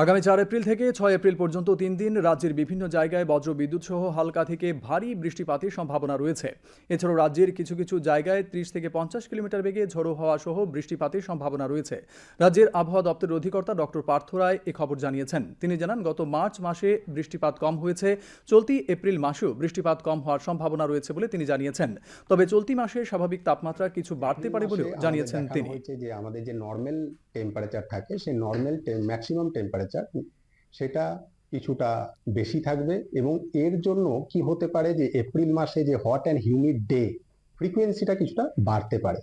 আগামী চার এপ্রিল থেকে ছয় এপ্রিল পর্যন্ত তিন দিন রাজ্যের বিভিন্ন জায়গায় বজ্র বিদ্যুৎ সহ হালকা থেকে ভারী বৃষ্টিপাতের সম্ভাবনা রয়েছে। এছাড়াও রাজ্যের কিছু কিছু জায়গায় ত্রিশ থেকে পঞ্চাশ কিলোমিটার বেগে ঝোড়ো হওয়া সহ বৃষ্টিপাতের সম্ভাবনা রয়েছে। রাজ্যের আবহাওয়া দপ্তরের অধিকর্তা ডক্টর পার্থ রায় এ খবর জানিয়েছেন। তিনি জানান গত মার্চ মাসে বৃষ্টিপাত কম হয়েছে চলতি এপ্রিল মাসেও বৃষ্টিপাত কম হওয়ার সম্ভাবনা রয়েছে বলে তিনি জানিয়েছেন। তবে চলতি মাসে স্বাভাবিক তাপমাত্রা কিছু বাড়তে পারে বলেও জানিয়েছেন তিনি। যে আমাদের যে নর্মাল টেম্পারেচার থাকে সেই নর্মাল ম্যাক্সিমাম টেম্পারেচার সেটা কিছুটা বেশি থাকবে এবং এর জন্য কি হতে পারে যে এপ্রিল মাসে যে হট অ্যান্ড হিউমিড ডে ফ্রিকোয়েন্সিটা কিছুটা বাড়তে পারে।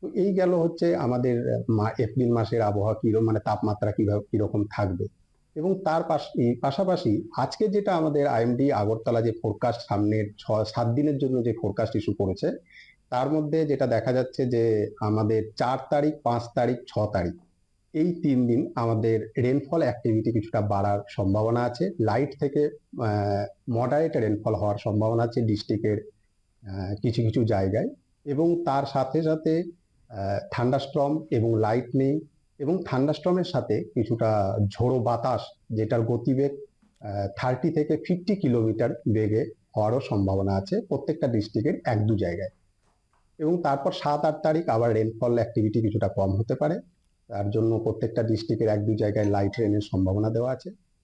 তো এই গেল হচ্ছে আমাদের এপ্রিল মাসের আবহাওয়া কীরকম মানে তাপমাত্রা কীভাবে, কীরকম থাকবে। এবং তার পাশ- পাশাপাশি আজকে যেটা আমাদের আইএমডি আগরতলা যে ফোরকাস্ট সামনের ছ, সাত দিনের জন্য যে ফোরকাস্ট ইস্যু করেছে, তার মধ্যে যেটা দেখা যাচ্ছে যে আমাদের চার তারিখ, পাঁচ তারিখ, ছ তারিখ এই তিন দিন আমাদের রেনফল অ্যাক্টিভিটি কিছুটা বাড়ার সম্ভাবনা আছে। লাইট থেকে মডারেট রেনফল হওয়ার সম্ভাবনা আছে ডিস্ট্রিক্টের কিছু কিছু জায়গায়। এবং তার সাথে সাথে থান্ডাস্ট্রম এবং লাইটনিং এবং থান্ডাস্ট্রমের সাথে কিছুটা ঝোড়ো বাতাস যেটার গতিবেগ থার্টি থেকে ফিফটি কিলোমিটার বেগে হওয়ারও সম্ভাবনা আছে প্রত্যেকটা ডিস্ট্রিক্টের এক দু জায়গায়। এবং তারপর সাত আট তারিখ আবার রেনফল অ্যাক্টিভিটি কিছুটা কম হতে পারে। তার জন্য প্রত্যেকটা ডিস্ট্রিক্টের এক দু জায়গায় লাইট রেনের সম্ভাবনা দেওয়া আছে।